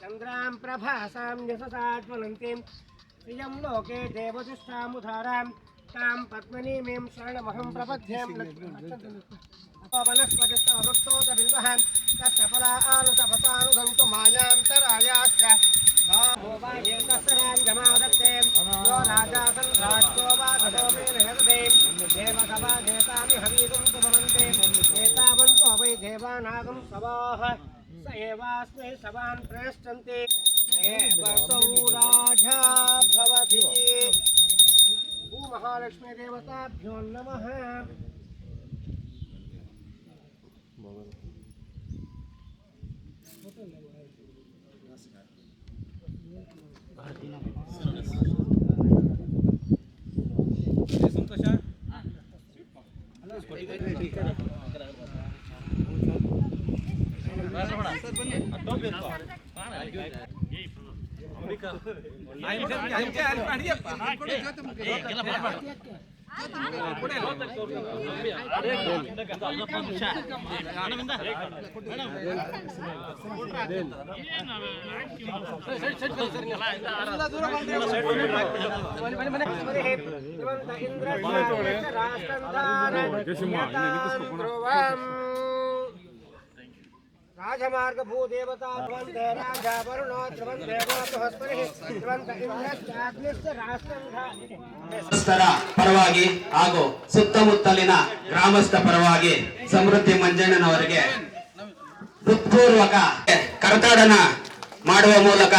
चंद्रा प्रभासा यशसात्मनन्तीं श्रियं लोके देवतिस्थामुधारां तां पद्मनीमीं शरणमहं प्रपद्यें वनस्पतिस्तवृक्षोदबिन्दुहान् यो मे हवीतुं तु भवन्ते एतावन्तो वै देवानागं सवाः स एवास्मै सवान् प्रेष्ठन्ते एवसौ राजा भवति। भूमहालक्ष्मीदेवताभ्यो नमः। ಇಂದ್ರ ರಾಷ್ಟ್ರ ರಾಜಮಾರ್ಗ ಪರವಾಗಿ ಹಾಗೂ ಸುತ್ತಮುತ್ತಲಿನ ಗ್ರಾಮಸ್ಥ ಪರವಾಗಿ ಸಮೃದ್ಧಿ ಮಂಜಣ್ಣನವರಿಗೆ ಹೃತ್ಪೂರ್ವಕ ಕರತಾಡನ ಮಾಡುವ ಮೂಲಕ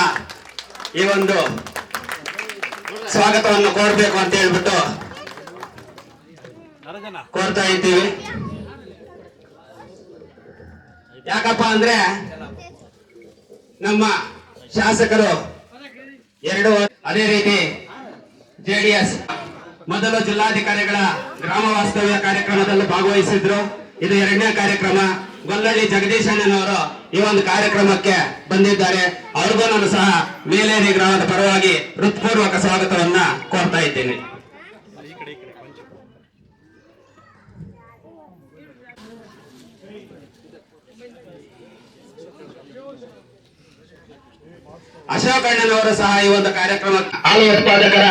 ಈ ಒಂದು ಸ್ವಾಗತವನ್ನು ಕೋರ್ಬೇಕು ಅಂತ ಹೇಳ್ಬಿಟ್ಟು ಕೋರ್ತಾ ಇದ್ದೀವಿ. ಯಾಕಪ್ಪ ಅಂದ್ರೆ ನಮ್ಮ ಶಾಸಕರು ಎರಡು ಅದೇ ರೀತಿ ಜೆಡಿಎಸ್ ಮೊದಲು ಜಿಲ್ಲಾಧಿಕಾರಿಗಳ ಗ್ರಾಮ ವಾಸ್ತವ್ಯ ಕಾರ್ಯಕ್ರಮದಲ್ಲಿ ಭಾಗವಹಿಸಿದ್ರು. ಇದು ಎರಡನೇ ಕಾರ್ಯಕ್ರಮ. ಗೊಲ್ಲಳ್ಳಿ ಜಗದೀಶಣ್ಣನವರು ಈ ಒಂದು ಕಾರ್ಯಕ್ರಮಕ್ಕೆ ಬಂದಿದ್ದಾರೆ. ಅವ್ರಿಗೂ ನಾನು ಸಹ ಮೇಲೇರಿ ಗ್ರಾಮದ ಪರವಾಗಿ ಹೃತ್ಪೂರ್ವಕ ಸ್ವಾಗತವನ್ನ ಕೋರ್ತಾ ಇದ್ದೇನೆ. ಅಶೋಕ್ ಅಣ್ಣನವರು ಸಹ ಈ ಒಂದು ಕಾರ್ಯಕ್ರಮ ಹಾಲು ಉತ್ಪಾದಕರ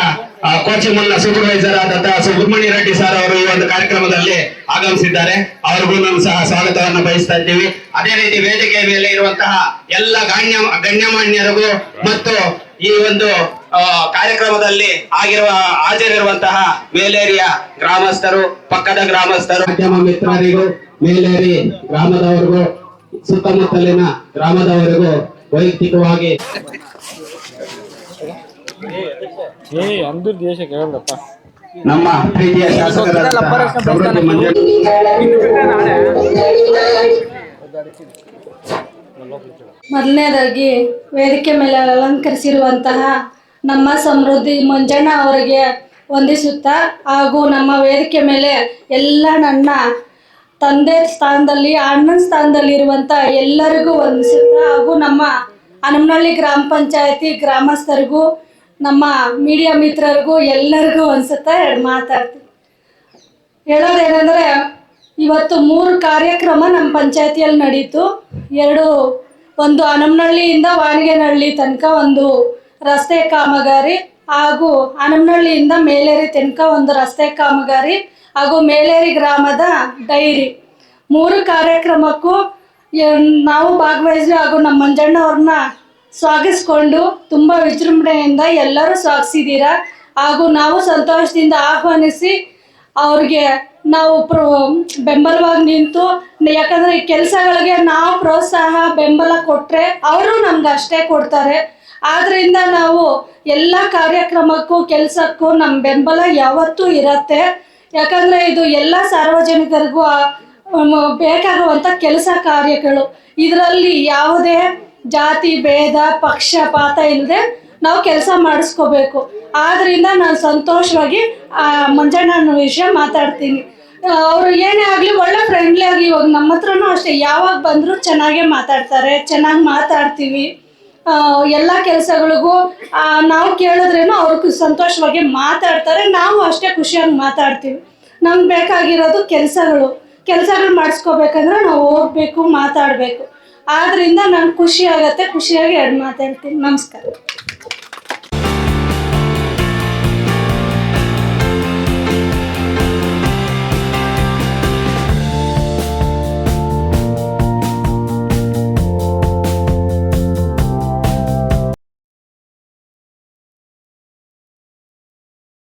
ಕೋಚಿಂಗ್ ಮುನ್ನ ಸೂಪರ್ವೈಸರ್ ಆದಂತಹ ಸುಬ್ರಹ್ಮಣ್ಯ ರೆಡ್ಡಿ ಸರ್ ಅವರು ಈ ಒಂದು ಕಾರ್ಯಕ್ರಮದಲ್ಲಿ ಆಗಮಿಸಿದ್ದಾರೆ. ಅವ್ರಿಗೂ ನಾನು ಸಹ ಸ್ವಾಗತವನ್ನು ಬಯಸ್ತಾ ಇದ್ದೀವಿ. ಅದೇ ರೀತಿ ವೇದಿಕೆಯ ಮೇಲೆ ಇರುವಂತಹ ಎಲ್ಲ ಗಣ್ಯ ಗಣ್ಯಮಾನ್ಯರಿಗೂ ಮತ್ತು ಈ ಒಂದು ಆ, ಕಾರ್ಯಕ್ರಮದಲ್ಲಿ ಆಗಿರುವ ಹಾಜರಿರುವಂತಹ ಮೇಲೇರಿಯ ಗ್ರಾಮಸ್ಥರು ಪಕ್ಕದ ಗ್ರಾಮಸ್ಥರು ಮಾಧ್ಯಮ ಮಿತ್ರರಿಗೂ ಮೇಲೇರಿ ಗ್ರಾಮದವರಿಗೂ ಸುತ್ತಮುತ್ತಲಿನ ಗ್ರಾಮದವರಿಗೂ ವೈಯಕ್ತಿಕವಾಗಿ. ನಮ್ಮ ಪ್ರೀತಿಯ ಶಾಸಕರಾದ ಸಮೃದ್ಧಿ ಮಂಜಣ್ಣ ಮೊದಲನೇದಾಗಿ ವೇದಿಕೆ ಮೇಲೆ ಅಲಂಕರಿಸಿರುವಂತಹ ನಮ್ಮ ಸಮೃದ್ಧಿ ಮಂಜಣ್ಣ ಅವರಿಗೆ ವಂದಿಸುತ್ತಾ ಹಾಗೂ ನಮ್ಮ ವೇದಿಕೆ ಮೇಲೆ ಎಲ್ಲ ನನ್ನ ತಂದೆ ಸ್ಥಾನದಲ್ಲಿ, ಅಣ್ಣನ ಸ್ಥಾನದಲ್ಲಿ ಇರುವಂತ ಎಲ್ಲರಿಗೂ ವಂದಿಸುತ್ತಾ ಹಾಗೂ ನಮ್ಮ ಹನುಮನಹಳ್ಳಿ ಗ್ರಾಮ ಪಂಚಾಯತಿ ಗ್ರಾಮಸ್ಥರಿಗೂ, ನಮ್ಮ ಮೀಡಿಯಾ ಮಿತ್ರರಿಗೂ ಎಲ್ಲರಿಗೂ ಎರಡು ಮಾತಾಡ್ತೀನಿ. ಹೇಳೋದೇನೆಂದರೆ, ಇವತ್ತು ಮೂರು ಕಾರ್ಯಕ್ರಮ ನಮ್ಮ ಪಂಚಾಯತಿಯಲ್ಲಿ ನಡೀತು. ಎರಡು, ಒಂದು ಹನಮನಹಳ್ಳಿಯಿಂದ ವಾಣಿಗೆನಹಳ್ಳಿ ತನಕ ಒಂದು ರಸ್ತೆ ಕಾಮಗಾರಿ ಹಾಗೂ ಹನಮನಹಳ್ಳಿಯಿಂದ ಮೇಲೇರಿ ತನಕ ಒಂದು ರಸ್ತೆ ಕಾಮಗಾರಿ ಹಾಗೂ ಮೇಲೇರಿ ಗ್ರಾಮದ ಡೈರಿ. ಮೂರು ಕಾರ್ಯಕ್ರಮಕ್ಕೂ ನಾವು ಭಾಗವಹಿಸಿ ಹಾಗೂ ನಮ್ಮ ಮಂಜಣ್ಣ ಅವ್ರನ್ನ ಸ್ವಾಗತಿಸ್ಕೊಂಡು ತುಂಬ ವಿಜೃಂಭಣೆಯಿಂದ ಎಲ್ಲರೂ ಸ್ವಾಗತಿಸಿದ್ದೀರಾ ಹಾಗೂ ನಾವು ಸಂತೋಷದಿಂದ ಆಹ್ವಾನಿಸಿ ಅವ್ರಿಗೆ ನಾವು ಪ್ರೋ, ಬೆಂಬಲವಾಗಿ ನಿಂತು, ಯಾಕಂದರೆ ಈ ಕೆಲಸಗಳಿಗೆ ನಾವು ಪ್ರೋತ್ಸಾಹ, ಬೆಂಬಲ ಕೊಟ್ಟರೆ ಅವರು ನಮ್ಗೆ ಅಷ್ಟೇ ಕೊಡ್ತಾರೆ. ಆದ್ದರಿಂದ ನಾವು ಎಲ್ಲ ಕಾರ್ಯಕ್ರಮಕ್ಕೂ, ಕೆಲಸಕ್ಕೂ ನಮ್ಮ ಬೆಂಬಲ ಯಾವತ್ತೂ ಇರತ್ತೆ. ಯಾಕಂದರೆ ಇದು ಎಲ್ಲ ಸಾರ್ವಜನಿಕರಿಗೂ ಬೇಕಾಗುವಂತ ಕೆಲಸ ಕಾರ್ಯಗಳು. ಇದರಲ್ಲಿ ಯಾವುದೇ ಜಾತಿ, ಭೇದ ಪಕ್ಷಪಾತ ಇಲ್ಲದೆ ನಾವು ಕೆಲಸ ಮಾಡಿಸ್ಕೋಬೇಕು. ಆದ್ರಿಂದ ನಾನು ಸಂತೋಷವಾಗಿ ಮಂಜಣ್ಣನ ವಿಷಯ ಮಾತಾಡ್ತೀನಿ. ಅವರು ಏನೇ ಆಗಲಿ ಒಳ್ಳೆ ಫ್ರೆಂಡ್ಲಿ ಆಗಿ ಇವಾಗ ನಮ್ಮ ಹತ್ರನೂ ಅಷ್ಟೇ, ಯಾವಾಗ ಬಂದರೂ ಚೆನ್ನಾಗೇ ಮಾತಾಡ್ತಾರೆ, ಚೆನ್ನಾಗಿ ಮಾತಾಡ್ತೀವಿ. ಎಲ್ಲ ಕೆಲಸಗಳಿಗೂ ನಾವು ಕೇಳಿದ್ರೇನು ಅವ್ರಿಗೆ ಸಂತೋಷವಾಗಿ ಮಾತಾಡ್ತಾರೆ, ನಾವು ಅಷ್ಟೇ ಖುಷಿಯಾಗಿ ಮಾತಾಡ್ತೀವಿ. ನಮ್ಗೆ ಬೇಕಾಗಿರೋದು ಕೆಲಸಗಳು. ಕೆಲಸಗಳು ಮಾಡಿಸ್ಕೋಬೇಕಂದ್ರೆ ನಾವು ಹೋಗ್ಬೇಕು, ಮಾತಾಡಬೇಕು. ಆದ್ದರಿಂದ ನಂಗೆ ಖುಷಿ ಆಗತ್ತೆ, ಖುಷಿಯಾಗಿ ಎರಡು ಮಾತಾಡ್ತೀನಿ. ನಮಸ್ಕಾರ.